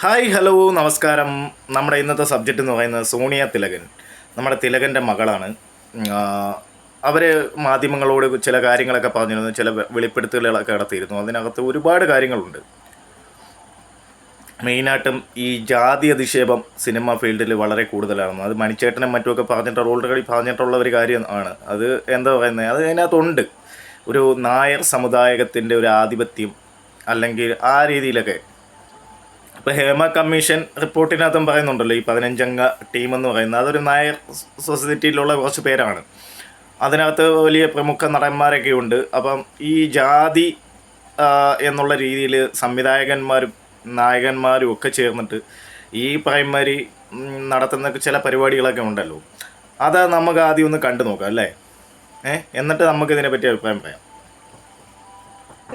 Hi hello നമസ്കാരം. നമ്മുടെ ഇന്നത്തെ സബ്ജക്റ്റ് എന്ന് പറയുന്നത് സോണിയ തിലകൻ. നമ്മുടെ തിലകന്റെ മകളാണ്. അവർ മാധ്യമങ്ങളോട് ചില കാര്യങ്ങളൊക്കെ പറഞ്ഞിരുന്നു ചില വെളിപ്പെടുത്തലുകളൊക്കെ നടത്തിയിരുന്നു. അതിനകത്ത് ഒരുപാട് കാര്യങ്ങളുണ്ട്. മെയിനായിട്ടും ഈ ജാതി അധിക്ഷേപം സിനിമ ഫീൽഡിൽ വളരെ കൂടുതലാണ് അത് മണിച്ചേട്ടനും മറ്റുമൊക്കെ പറഞ്ഞിട്ട് ഓൾറെഡി പറഞ്ഞിട്ടുള്ള ഒരു കാര്യം ആണ്. അത് എന്താ പറയുന്നത് അത് അതിനകത്തുണ്ട്. ഒരു നായർ സമുദായത്തിന്റെ ഒരു ആധിപത്യം അല്ലെങ്കിൽ ആ രീതിയിലൊക്കെ ഇപ്പോൾ ഹേമ കമ്മീഷൻ റിപ്പോർട്ടിനകത്തും പറയുന്നുണ്ടല്ലോ ഈ പതിനഞ്ചംഗ ടീം എന്ന് പറയുന്നത്. അതൊരു നായർ സൊസൈറ്റിയിലുള്ള കുറച്ച് പേരാണ്. അതിനകത്ത് വലിയ പ്രമുഖ നടന്മാരൊക്കെ ഉണ്ട്. അപ്പം ഈ ജാതി എന്നുള്ള രീതിയിൽ സംവിധായകന്മാരും നായകന്മാരും ഒക്കെ ചേർന്നിട്ട് ഈ പ്രൈമറി നടത്തുന്ന ചില പരിപാടികളൊക്കെ ഉണ്ടല്ലോ. അത് നമുക്ക് ആദ്യം ഒന്ന് കണ്ടു നോക്കാം അല്ലേ? ഏ? എന്നിട്ട് നമുക്ക് ഇതിനെപ്പറ്റി അഭിപ്രായം പറയാം.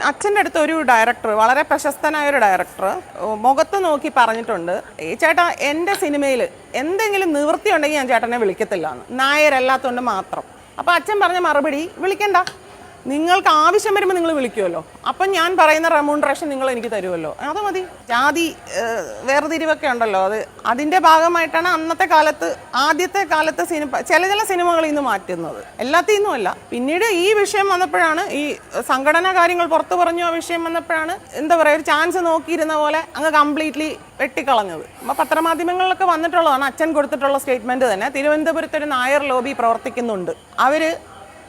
അച്ഛന്റെ അടുത്ത് ഒരു ഡയറക്ടർ വളരെ പ്രശസ്തനായ ഒരു ഡയറക്ടർ മുഖത്ത് നോക്കി പറഞ്ഞിട്ടുണ്ട്. ഈ ചേട്ടാ എന്റെ സിനിമയിൽ എന്തെങ്കിലും നിവൃത്തി ഉണ്ടെങ്കിൽ ഞാൻ ചേട്ടനെ വിളിക്കത്തില്ല എന്ന്. നായരല്ലാത്തതുകൊണ്ട് മാത്രം. അപ്പോൾ അച്ഛൻ പറഞ്ഞ മറുപടി വിളിക്കണ്ട. നിങ്ങൾക്ക് ആവശ്യം വരുമ്പോൾ നിങ്ങൾ വിളിക്കുമല്ലോ അപ്പം ഞാൻ പറയുന്ന റെമൂണറേഷൻ നിങ്ങൾ എനിക്ക് തരുമല്ലോ അത് മതി. ജാതി വേർതിരിവൊക്കെ ഉണ്ടല്ലോ. അത് അതിന്റെ ഭാഗമായിട്ടാണ് അന്നത്തെ കാലത്ത് ആദ്യത്തെ കാലത്ത് സിനിമ ചില ചില സിനിമകളിൽ നിന്ന് മാറ്റുന്നത്. എല്ലാത്തിൽ നിന്നുമല്ല പിന്നീട് ഈ വിഷയം വന്നപ്പോഴാണ് ഈ സംഘടനാ കാര്യങ്ങൾ പുറത്തു പറഞ്ഞു ആ വിഷയം വന്നപ്പോഴാണ് എന്താ പറയുക ഒരു ചാൻസ് നോക്കിയിരുന്ന പോലെ അങ്ങ് കംപ്ലീറ്റ്ലി വെട്ടിക്കളഞ്ഞത്. അപ്പോൾ പത്രമാധ്യമങ്ങളിലൊക്കെ വന്നിട്ടുള്ളതാണ്. അച്ഛൻ കൊടുത്തിട്ടുള്ള സ്റ്റേറ്റ്മെന്റ് തന്നെ. തിരുവനന്തപുരത്ത് ഒരു നായർ ലോബി പ്രവർത്തിക്കുന്നുണ്ട്. അവർ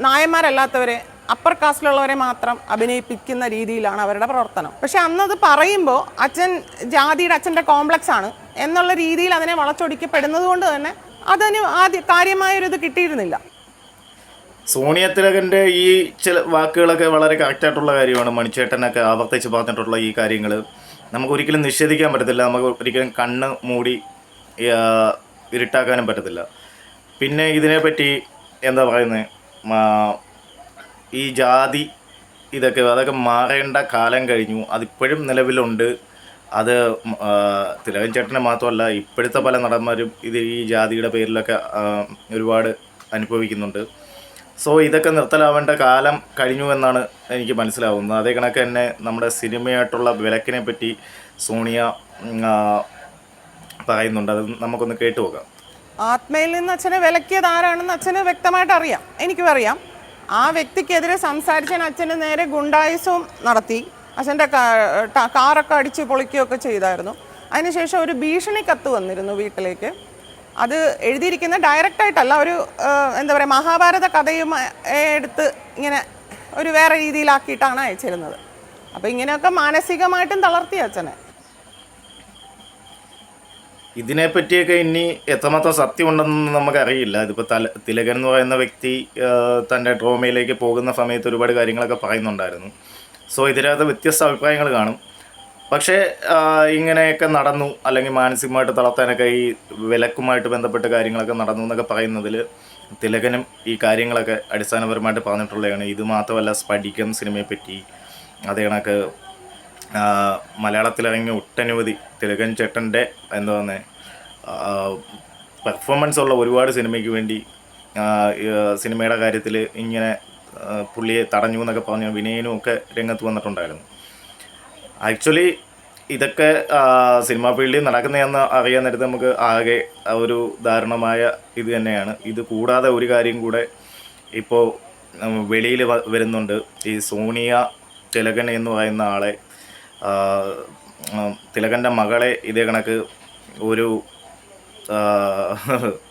നായന്മാരല്ലാത്തവരെ അപ്പർ കാസ്റ്റിലുള്ളവരെ മാത്രം അഭിനയിപ്പിക്കുന്ന രീതിയിലാണ് അവരുടെ പ്രവർത്തനം. പക്ഷെ അന്നത് പറയുമ്പോൾ അച്ഛൻ ജാതിയുടെ അച്ഛന്റെ കോംപ്ലക്സ് ആണ് എന്നുള്ള രീതിയിൽ അതിനെ വളച്ചൊടിക്കപ്പെടുന്നത് കൊണ്ട് തന്നെ അതിന് ആദ്യ കാര്യമായൊരിത് കിട്ടിയിരുന്നില്ല. സോണിയ തിലകന്റെ ഈ ചില വാക്കുകളൊക്കെ വളരെ കറക്റ്റായിട്ടുള്ള കാര്യമാണ്. മണിച്ചേട്ടനൊക്കെ ആവർത്തിച്ച് പറഞ്ഞിട്ടുള്ള ഈ കാര്യങ്ങൾ നമുക്ക് ഒരിക്കലും നിഷേധിക്കാൻ പറ്റത്തില്ല. നമുക്ക് ഒരിക്കലും കണ്ണ് മൂടി ഇരുട്ടാക്കാനും പറ്റത്തില്ല. പിന്നെ ഇതിനെപ്പറ്റി എന്താ പറയുന്നത് ഈ ജാതി ഇതൊക്കെ അതൊക്കെ മാറേണ്ട കാലം കഴിഞ്ഞു. അതിപ്പോഴും നിലവിലുണ്ട്. അത് തിലകൻ ചേട്ടനെ മാത്രമല്ല ഇപ്പോഴത്തെ പല നടന്മാരും ഇത് ഈ ജാതിയുടെ പേരിലൊക്കെ ഒരുപാട് അനുഭവിക്കുന്നുണ്ട്. സോ ഇതൊക്കെ നിർത്തലാവേണ്ട കാലം കഴിഞ്ഞു എന്നാണ് എനിക്ക് മനസ്സിലാവുന്നത്. അതേ കണക്ക് തന്നെ നമ്മുടെ സിനിമയായിട്ടുള്ള വിലക്കിനെ പറ്റി സോണിയ പറയുന്നുണ്ട്. അത് നമുക്കൊന്ന് കേട്ടു നോക്കാം. ആത്മയിൽ നിന്ന് അച്ഛനെ വിലക്കിയത് ആരാണെന്ന് അച്ഛന് വ്യക്തമായിട്ട് അറിയാം. എനിക്കും അറിയാം. ആ വ്യക്തിക്കെതിരെ സംസാരിച്ചാൽ അച്ഛന് നേരെ ഗുണ്ടായുസവും നടത്തി. അച്ഛന്റെ കാറൊക്കെ അടിച്ച് പൊളിക്കുകയൊക്കെ ചെയ്തായിരുന്നു. അതിനുശേഷം ഒരു ഭീഷണി കത്ത് വന്നിരുന്നു വീട്ടിലേക്ക്. അത് എഴുതിയിരിക്കുന്ന ഡയറക്റ്റായിട്ടല്ല ഒരു എന്താ പറയുക മഹാഭാരത കഥയും എടുത്ത് ഇങ്ങനെ ഒരു വേറെ രീതിയിലാക്കിയിട്ടാണ് അയച്ചിരുന്നത്. അപ്പോൾ ഇങ്ങനെയൊക്കെ മാനസികമായിട്ടും തളർത്തി അച്ഛനെ. ഇതിനെപ്പറ്റിയൊക്കെ ഇനി എത്രമാത്രം സത്യമുണ്ടെന്ന് നമുക്കറിയില്ല. ഇതിപ്പോൾ തല തിലകൻ എന്ന് പറയുന്ന വ്യക്തി തന്റെ ഡ്രോമയിലേക്ക് പോകുന്ന സമയത്ത് ഒരുപാട് കാര്യങ്ങളൊക്കെ പറയുന്നുണ്ടായിരുന്നു. സോ ഇതിനകത്ത് വ്യത്യസ്ത അഭിപ്രായങ്ങൾ കാണും. പക്ഷേ ഇങ്ങനെയൊക്കെ നടന്നു അല്ലെങ്കിൽ മാനസികമായിട്ട് തളർത്താനൊക്കെ ഈ വിലക്കുമായിട്ട് ബന്ധപ്പെട്ട കാര്യങ്ങളൊക്കെ നടന്നു എന്നൊക്കെ പറയുന്നതിൽ തിലകനും ഈ കാര്യങ്ങളൊക്കെ അടിസ്ഥാനപരമായിട്ട് പറഞ്ഞിട്ടുള്ളതാണ്. ഇത് മാത്രമല്ല സ്പടികം സിനിമയെപ്പറ്റി അതേ കണക്ക് മലയാളത്തിലിറങ്ങിയ ഒട്ടനവധി തിലകൻ ചേട്ടന്റെ എന്താ പറയുന്നത് പെർഫോമൻസ് ഉള്ള ഒരുപാട് സിനിമയ്ക്ക് വേണ്ടി സിനിമയുടെ കാര്യത്തിൽ ഇങ്ങനെ പുള്ളിയെ തടഞ്ഞു എന്നൊക്കെ പറഞ്ഞ് വിനയനും ഒക്കെ രംഗത്ത് വന്നിട്ടുണ്ടായിരുന്നു. ആക്ച്വലി ഇതൊക്കെ സിനിമാ ഫീൽഡിൽ നടക്കുന്നതെന്ന് അറിയാൻ നേരത്തെ നമുക്ക് ആകെ ഒരു ദാരുണമായ ഇത് തന്നെയാണ്. ഇത് കൂടാതെ ഒരു കാര്യം കൂടെ ഇപ്പോൾ വെളിയിൽ വരുന്നുണ്ട്. ഈ സോണിയ തിലകൻ എന്ന് പറയുന്ന ആളെ തിലകന്റെ മകളെ ഇതേ കണക്ക് ഒരു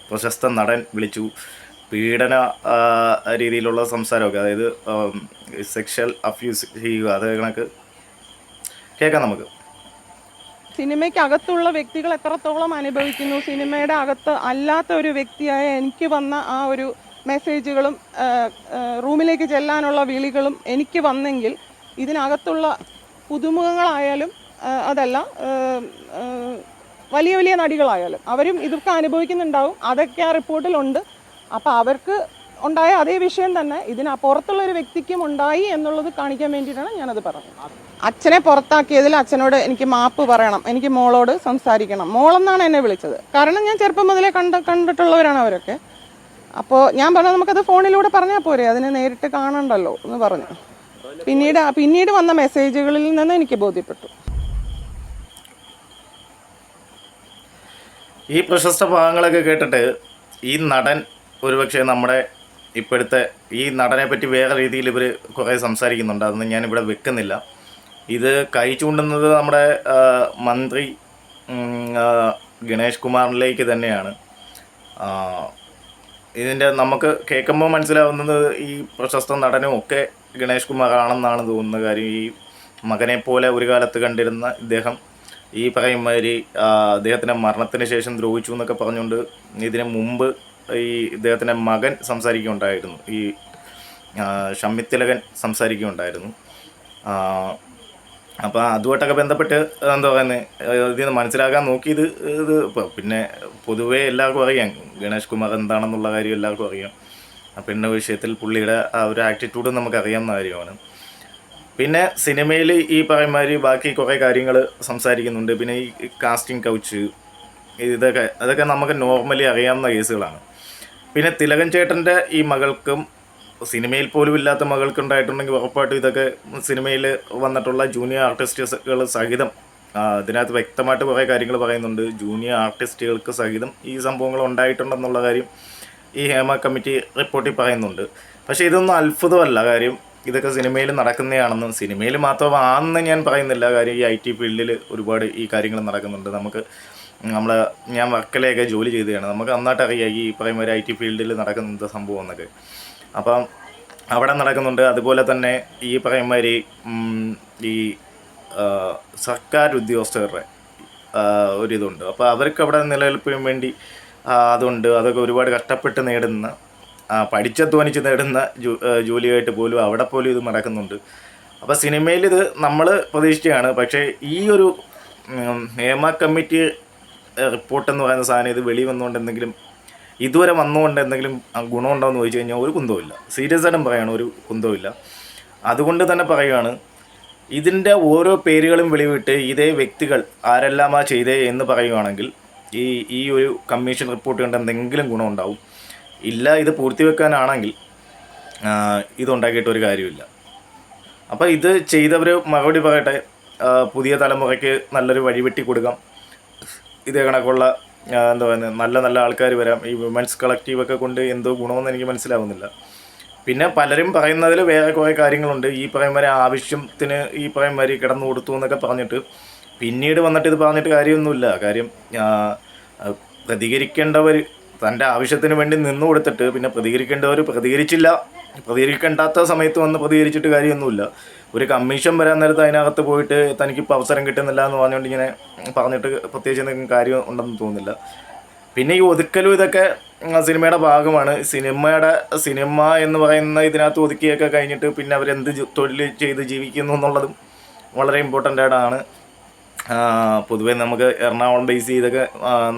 പ്രശസ്ത നടൻ വിളിച്ചു. പീഡന രീതിയിലുള്ള സംസാരമൊക്കെ അതായത് സെക്ഷൽ അഫ്യൂസ് ചെയ്യുക അതേ കണക്ക് കേൾക്കാം നമുക്ക്. സിനിമയ്ക്ക് അകത്തുള്ള വ്യക്തികൾ എത്രത്തോളം അനുഭവിക്കുന്നു? സിനിമയുടെ അകത്ത് അല്ലാത്ത ഒരു വ്യക്തിയായ എനിക്ക് വന്ന ആ ഒരു മെസ്സേജുകളും റൂമിലേക്ക് ചെല്ലാനുള്ള വിളികളും എനിക്ക് വന്നെങ്കിൽ ഇതിനകത്തുള്ള പുതുമുഖങ്ങളായാലും അതല്ല വലിയ വലിയ നടികളായാലും അവരും ഇതൊക്കെ അനുഭവിക്കുന്നുണ്ടാവും. അതൊക്കെ ആ റിപ്പോർട്ടിലുണ്ട്. അപ്പോൾ അവർക്ക് ഉണ്ടായ അതേ വിഷയം തന്നെ ഇതിനപ്പുറത്തുള്ള ഒരു വ്യക്തിക്കും ഉണ്ടായി എന്നുള്ളത് കാണിക്കാൻ വേണ്ടിയിട്ടാണ് ഞാനത് പറഞ്ഞത്. അച്ഛനെ പുറത്താക്കിയതിൽ അച്ഛനോട് എനിക്ക് മാപ്പ് പറയണം എനിക്ക് മോളോട് സംസാരിക്കണം. മോളെന്നാണ് എന്നെ വിളിച്ചത്. കാരണം ഞാൻ ചെറുപ്പം മുതലേ കണ്ട കണ്ടിട്ടുള്ളവരാണ് അവരൊക്കെ. അപ്പോൾ ഞാൻ പറഞ്ഞു നമുക്കത് ഫോണിലൂടെ പറഞ്ഞാൽ പോരെ അതിനെ നേരിട്ട് കാണണ്ടല്ലോ എന്ന് പറഞ്ഞു. പിന്നീട് പിന്നീട് വന്ന മെസ്സേജുകളിൽ നിന്ന് എനിക്ക് ബോധ്യപ്പെട്ടു. ഈ പ്രശസ്ത ഭാഗങ്ങളൊക്കെ കേട്ടിട്ട് ഈ നടൻ ഒരുപക്ഷെ നമ്മുടെ ഇപ്പോഴത്തെ ഈ നടനെ പറ്റി വേറെ രീതിയിൽ ഇവർ കുറേ സംസാരിക്കുന്നുണ്ട്. അതൊന്നും ഞാനിവിടെ വെക്കുന്നില്ല. ഇത് കൈ ചൂണ്ടുന്നത് നമ്മുടെ മന്ത്രി ഗണേഷ് കുമാറിലേക്ക് തന്നെയാണ്. ഇതിന്റെ നമുക്ക് കേൾക്കുമ്പോൾ മനസ്സിലാവുന്നത് ഈ പ്രശസ്ത നടനും ഒക്കെ ഗണേഷ് കുമാർ ആണെന്നാണ് തോന്നുന്നത് കാര്യം. ഈ മകനെ പോലെ ഒരു കാലത്ത് കണ്ടിരുന്ന ഇദ്ദേഹം ഈ പറയും മാതിരി അദ്ദേഹത്തിന്റെ മരണത്തിന് ശേഷം ദ്രോഹിച്ചു എന്നൊക്കെ പറഞ്ഞുകൊണ്ട് ഇതിനു മുമ്പ് ഈ ഇദ്ദേഹത്തിന്റെ മകൻ സംസാരിക്കുകയുണ്ടായിരുന്നു. ഈ ഷമ്മിത്തിലകൻ ഷമ്മിത് സംസാരിക്കുകയുണ്ടായിരുന്നു. അപ്പോൾ അതുമായിട്ടൊക്കെ ബന്ധപ്പെട്ട് എന്താ പറയുന്നത് ഇതിൽ നിന്ന് മനസ്സിലാക്കാൻ നോക്കിയത് ഇത് പിന്നെ പൊതുവേ എല്ലാവർക്കും അറിയാം. ഗണേഷ് കുമാർ എന്താണെന്നുള്ള കാര്യം എല്ലാവർക്കും അറിയാം. പെണ്ണ് വിഷയത്തിൽ പുള്ളിയുടെ ആ ഒരു ആറ്റിറ്റ്യൂഡ് നമുക്ക് അറിയാവുന്ന കാര്യമാണ്. പിന്നെ സിനിമയിൽ ഈ പറയുമാതിരി ബാക്കി കുറേ കാര്യങ്ങൾ സംസാരിക്കുന്നുണ്ട്. പിന്നെ ഈ കാസ്റ്റിംഗ് കൗച്ച് ഇതൊക്കെ അതൊക്കെ നമുക്ക് നോർമലി അറിയാവുന്ന കേസുകളാണ്. പിന്നെ തിലകൻ ചേട്ടന്റെ ഈ മകൾക്കും സിനിമയിൽ പോലും ഇല്ലാത്ത മകൾക്ക് ഉണ്ടായിട്ടുണ്ടെങ്കിൽ ഉറപ്പായിട്ടും ഇതൊക്കെ സിനിമയിൽ വന്നിട്ടുള്ള ജൂനിയർ ആർട്ടിസ്റ്റുകൾ സഹിതം അതിനകത്ത് വ്യക്തമായിട്ട് കുറേ കാര്യങ്ങൾ പറയുന്നുണ്ട്. ജൂനിയർ ആർട്ടിസ്റ്റുകൾക്ക് സഹിതം ഈ സംഭവങ്ങൾ ഉണ്ടായിട്ടുണ്ടെന്നുള്ള കാര്യം ഈ ഹേമ കമ്മിറ്റി റിപ്പോർട്ടിൽ പറയുന്നുണ്ട്. പക്ഷേ ഇതൊന്നും അത്ഭുതമല്ല കാര്യം. ഇതൊക്കെ സിനിമയിൽ നടക്കുന്നതാണെന്നും സിനിമയിൽ മാത്രമാണെന്ന് ഞാൻ പറയുന്നില്ല കാര്യം. ഈ ഐ ടി ഫീൽഡിൽ ഒരുപാട് ഈ കാര്യങ്ങൾ നടക്കുന്നുണ്ട്. നമുക്ക് നമ്മൾ ഞാൻ വർക്കലയൊക്കെ ജോലി ചെയ്തതാണ്. നമുക്ക് നന്നായിട്ട് അറിയാം ഈ പറയുന്ന ഒരു ഐ ടി ഫീൽഡിൽ നടക്കുന്ന സംഭവം എന്നൊക്കെ. അപ്പം അവിടെ നടക്കുന്നുണ്ട്. അതുപോലെ തന്നെ ഈ പറയുന്നമാതിരി ഈ സർക്കാർ ഉദ്യോഗസ്ഥരുടെ ഒരിതുണ്ട് അപ്പോൾ അവർക്ക് അവിടെ നിലനിൽപ്പിന് വേണ്ടി അതുണ്ട്. അതൊക്കെ ഒരുപാട് കഷ്ടപ്പെട്ട് നേടുന്ന പഠിച്ചധ്വാനിച്ച് നേടുന്ന ജോലിയായിട്ട് പോലും അവിടെ പോലും ഇത് നടക്കുന്നുണ്ട്. അപ്പോൾ സിനിമയിൽ ഇത് നമ്മൾ പ്രതീക്ഷിക്കുകയാണ് പക്ഷേ ഈ ഒരു നിയമ കമ്മിറ്റി റിപ്പോർട്ട് എന്ന് പറയുന്ന സാധനം ഇത് വെളി വന്നുകൊണ്ട് എന്തെങ്കിലും ഇതുവരെ വന്നുകൊണ്ട് എന്തെങ്കിലും ഗുണമുണ്ടോയെന്ന് ചോദിച്ചു കഴിഞ്ഞാൽ ഒരു കുന്തവുമില്ല. സീരിയസ് ആയിട്ടും പറയാണ് ഒരു കുന്തവുമില്ല. അതുകൊണ്ട് തന്നെ പറയുകയാണ് ഇതിന്റെ ഓരോ പേരുകളും വെളിവിട്ട് ഇതേ വ്യക്തികൾ ആരെല്ലാമാ ചെയ്തേ എന്ന് പറയുകയാണെങ്കിൽ ഈ ഈ ഒരു കമ്മീഷൻ റിപ്പോർട്ട് കണ്ട് എന്തെങ്കിലും ഗുണമുണ്ടാവും. ഇല്ല ഇത് പൂർത്തിവെക്കാനാണെങ്കിൽ ഇതുണ്ടാക്കിയിട്ട് ഒരു കാര്യമില്ല. അപ്പോൾ ഇത് ചെയ്തവർ മറുപടി പറയട്ടെ പുതിയ തലമുറയ്ക്ക് നല്ലൊരു വഴി വെട്ടി കൊടുക്കാം ഇതേ കണക്കുള്ള എന്താ പറയുന്നത് നല്ല നല്ല ആൾക്കാർ വരാം. ഈ വിമൻസ് കളക്റ്റീവൊക്കെ കൊണ്ട് എന്തോ ഗുണമെന്ന് എനിക്ക് മനസ്സിലാവുന്നില്ല. പിന്നെ പലരും പറയുന്നതിൽ വേറെ കുറേ കാര്യങ്ങളുണ്ട്. ഈ പറയുമാതിരി ആവശ്യത്തിന് ഈ പറയുമാതിരി കിടന്നു കൊടുത്തു എന്നൊക്കെ പറഞ്ഞിട്ട് പിന്നീട് വന്നിട്ട് ഇത് പറഞ്ഞിട്ട് കാര്യമൊന്നുമില്ല. കാര്യം പ്രതികരിക്കേണ്ടവർ തന്റെ ആവശ്യത്തിന് വേണ്ടി നിന്നു കൊടുത്തിട്ട് പിന്നെ പ്രതികരിക്കേണ്ടവർ പ്രതികരിച്ചില്ല. പ്രതികരിക്കേണ്ടാത്ത സമയത്ത് വന്ന് പ്രതികരിച്ചിട്ട് കാര്യമൊന്നുമില്ല. ഒരു കമ്മീഷൻ വരാൻ നേരത്ത് അതിനകത്ത് പോയിട്ട് തനിക്കിപ്പോൾ അവസരം കിട്ടുന്നില്ല എന്ന് പറഞ്ഞുകൊണ്ട് ഇങ്ങനെ പറഞ്ഞിട്ട് പ്രത്യേകിച്ച് എന്തെങ്കിലും കാര്യം ഉണ്ടെന്ന് തോന്നുന്നില്ല. പിന്നെ ഈ ഒതുക്കലും ഇതൊക്കെ സിനിമയുടെ ഭാഗമാണ്. സിനിമയുടെ സിനിമ എന്ന് പറയുന്ന ഇതിനകത്ത് ഒതുക്കിയൊക്കെ കഴിഞ്ഞിട്ട് പിന്നെ അവരെന്ത് തൊഴിൽ ചെയ്ത് ജീവിക്കുന്നു എന്നുള്ളതും വളരെ ഇമ്പോർട്ടന്റ് ആയിട്ടാണ്. പൊതുവേ നമുക്ക് എറണാകുളം ബേസ് ചെയ്തൊക്കെ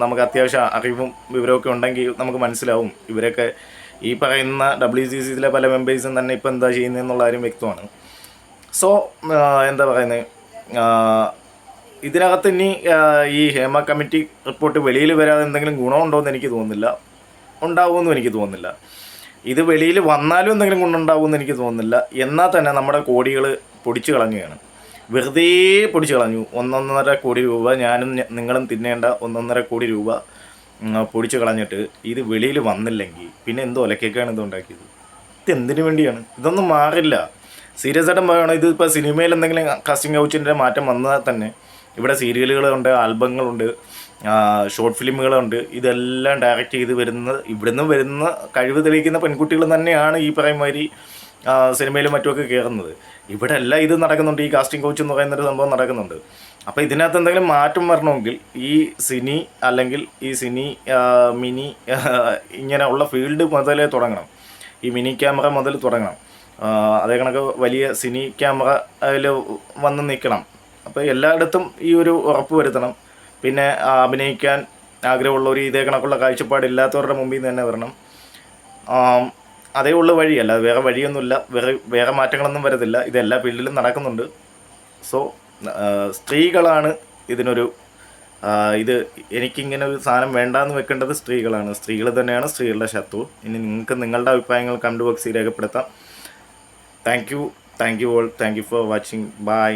നമുക്ക് അത്യാവശ്യം അറിവും വിവരമൊക്കെ ഉണ്ടെങ്കിൽ നമുക്ക് മനസ്സിലാവും. ഇവരൊക്കെ ഈ പറയുന്ന ഡബ്ല്യു സി സിയിലെ പല മെമ്പേഴ്സും തന്നെ ഇപ്പോൾ എന്താ ചെയ്യുന്നതെന്നുള്ള കാര്യം വ്യക്തമാണ്. സോ എന്താ പറയുന്നത് ഇതിനകത്ത് ഇനി ഈ ഹേമ കമ്മിറ്റി റിപ്പോർട്ട് വെളിയിൽ വരാതെ എന്തെങ്കിലും ഗുണമുണ്ടോ എന്ന് എനിക്ക് തോന്നുന്നില്ല. ഉണ്ടാവുമെന്നും എനിക്ക് തോന്നുന്നില്ല. ഇത് വെളിയിൽ വന്നാലും എന്തെങ്കിലും ഗുണമുണ്ടാവുമെന്ന് എനിക്ക് തോന്നുന്നില്ല. എന്നാൽ തന്നെ നമ്മുടെ കോടികൾ പൊടിച്ചു കളഞ്ഞുകയാണ്. വെറുതെ പൊടിച്ചു കളഞ്ഞു. ഒന്നൊന്നര കോടി രൂപ ഞാനും നിങ്ങളും തിന്നേണ്ട ഒന്നൊന്നര കോടി രൂപ പൊടിച്ചു കളഞ്ഞിട്ട് ഇത് വെളിയിൽ വന്നില്ലെങ്കിൽ പിന്നെ എന്തോ ഒലക്കേക്കാണ് ഇത് ഉണ്ടാക്കിയത്? ഇത് എന്തിനു വേണ്ടിയാണ്? ഇതൊന്നും മാറില്ല. സീരിയസ് ആയിട്ടും പറയണം ഇതിപ്പോൾ സിനിമയിൽ എന്തെങ്കിലും കാസ്റ്റിംഗ് കൗച്ചിന്റെ മാറ്റം വന്നാൽ തന്നെ ഇവിടെ സീരിയലുകളുണ്ട് ആൽബങ്ങളുണ്ട് ഷോർട്ട് ഫിലിമുകളുണ്ട് ഇതെല്ലാം ഡയറക്റ്റ് ചെയ്ത് വരുന്നത് ഇവിടുന്ന് വരുന്ന കഴിവ് തെളിയിക്കുന്ന പെൺകുട്ടികൾ തന്നെയാണ് ഈ പറയുന്ന മാതിരി ആ, സിനിമയിലും മറ്റുമൊക്കെ കയറുന്നത് ഇവിടെ എല്ലാം ഇത് നടക്കുന്നുണ്ട്. ഈ കാസ്റ്റിംഗ് കോച്ച് എന്ന് പറയുന്നൊരു സംഭവം നടക്കുന്നുണ്ട്. അപ്പോൾ ഇതിനകത്ത് എന്തെങ്കിലും മാറ്റം വരണമെങ്കിൽ ഈ സിനി അല്ലെങ്കിൽ ഈ സിനി മിനി ഇങ്ങനെ ഉള്ള ഫീൽഡ് മുതലേ തുടങ്ങണം. ഈ മിനി ക്യാമറ മുതൽ തുടങ്ങണം. അതേ കണക്ക് വലിയ സിനി ക്യാമറ അതിൽ വന്ന് നിൽക്കണം. അപ്പോൾ എല്ലായിടത്തും ഈ ഒരു ഉറപ്പ് വരുത്തണം. പിന്നെ അഭിനയിക്കാൻ ആഗ്രഹമുള്ളവർ ഇതേ കണക്കുള്ള കാഴ്ചപ്പാടില്ലാത്തവരുടെ മുമ്പിൽ നിന്ന് തന്നെ വരണം. അതേ ഉള്ള വഴിയല്ല വേറെ വഴിയൊന്നുമില്ല. വേറെ വേറെ മാറ്റങ്ങളൊന്നും വരത്തില്ല. ഇത് എല്ലാ ഫീൽഡിലും നടക്കുന്നുണ്ട്. സോ സ്ത്രീകളാണ് ഇതിനൊരു ഇത് എനിക്കിങ്ങനെ ഒരു സാധനം വേണ്ടാന്ന് വെക്കേണ്ടത് സ്ത്രീകളാണ്. സ്ത്രീകൾ തന്നെയാണ് സ്ത്രീകളുടെ ശത്രു. ഇനി നിങ്ങൾക്ക് നിങ്ങളുടെ അഭിപ്രായങ്ങൾ കമന്റ് ബോക്സിൽ രേഖപ്പെടുത്താം. Thank you. Thank you all. Thank you for watching. Bye.